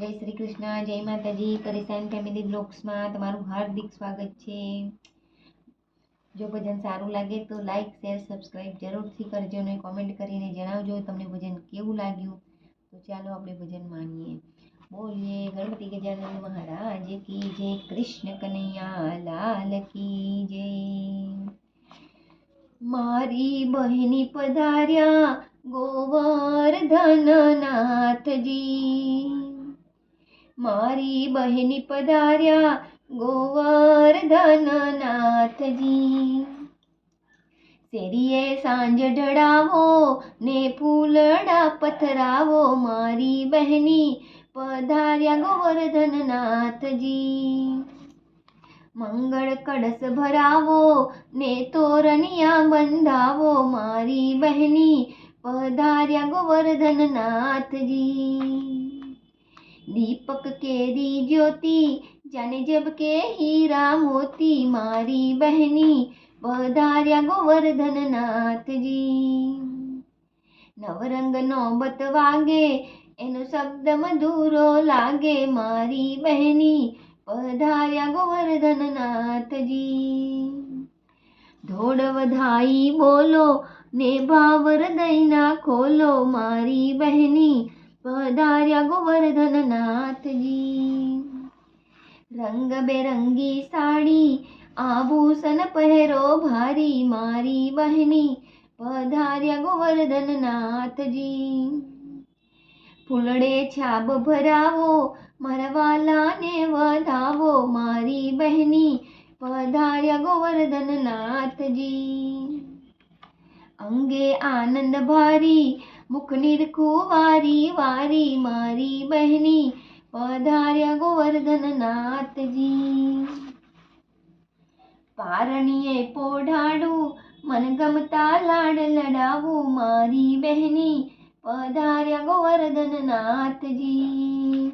जय श्री कृष्णा जय माताजी परिसेन फैमिली ब्लॉग्स માં તમારું હાર્દિક સ્વાગત છે જો ભજન સારું લાગે તો લાઈક શેર સબસ્ક્રાઇબ જરૂર થી કરજો અને કમેન્ટ કરીને જણાવજો તમને ભજન કેવું લાગ્યું તો ચાલો આપણે ભજન માણીએ બોલીએ गणपति के जय जय महिहारा जय की जय कृष्ण कन्हैया लाल की जय मारी बहनी पधार्या गोवर्धन नाथ जी મારી બહેની પધાર્યા ગોવર્ધનનાથજી શેરીએ સાંજ ઢળાવો ને ફૂલડા પથરાવો મારી બહેની પધાર્યા ગોવર્ધનનાથજી મંગળ કળશ ભરાવો ને તોરણિયા બંધાવો મારી બહેની પધાર્યા ગોવર્ધનનાથજી दीपक केरी ज्योति जन जब के हीरा मोती मारी बहनी वधार्या गोवर्धन नाथ जी नवरंग नौबत वागे एनु शब्द मधुरो लागे मारी बहनी पधार्या गोवर्धन नाथ जी ढोड़ाई बोलो ने भावर दईना खोलो मारी बहनी पधार्या गोवर्धन नाथ जी रंग बेरंगी साड़ी आभूषण पहरो भारी मारी बहनी पधार्या गोवर्धन नाथ जी ફૂલડે છાબ ભરાવો મારા વાલાને વધાવો મારી બહેની પધાર્યા ગોવર્ધન નાથજી અંગે આનંદ ભારી મુખનીર કુવારી વારી મારી બહેની પધાર્યા ગોવર્ધન નાથજી પારણીએ પોઢાડું મન ગમતા લાડ લડાવું મારી બહેની પધાર્યા ગોવર્ધનનાથજી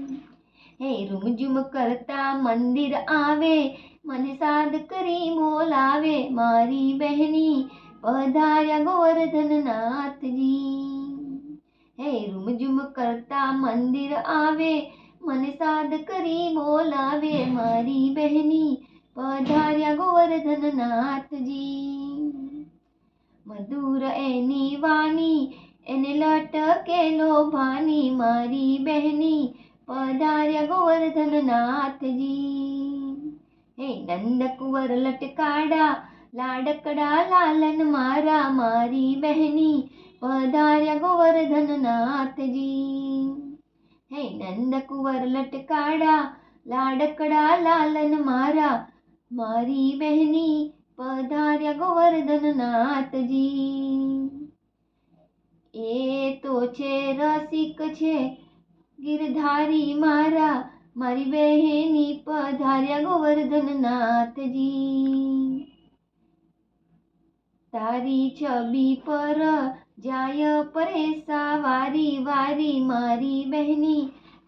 હે રૂમઝુમ કરતા મંદિર આવે મને સાદ કરી બોલાવે મારી બહેની પધાર્યા ગોવર્ધન નાથજી હે રૂમઝુમ કરતા મંદિર આવે મને સાદ કરી બોલાવે મારી બહેની પધાર્યા ગોવર્ધનનાથજી મધુર એની વાણી એને લટકેલો ભાની મારી બહેની પધાર્યા ગોવર્ધનનાથજી નાથજી હે નંદ કુંવર લટકાડા લાડકડા લાલન મારા મારી બહેની પધાર્યા ગોવર્ધનનાથજી હે નંદ કુંવર લટકાડા લાડકડા લાલન મારા મારી બહેની પધાર્યા ગોવર્ધનનાથજી એ તો છે રસિક છે ગિરધારી મારા મારી બહેની પધાર્યા ગોવર્ધનનાથજી તારી છબી પર जाय परेसा वारी वारी मारी बहनी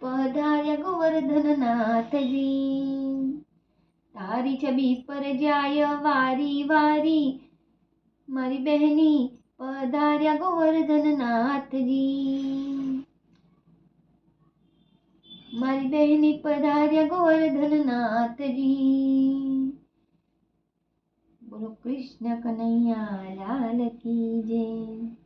पधार्या गोवर्धन नाथजी तारी छबी पर जाय वारी वारी मारी बहनी पधार्या गोवर्धन नाथजी मारी बहनी पधार्या गोवर्धन नाथजी बोलो कृष्ण कन्हैया लाल की जय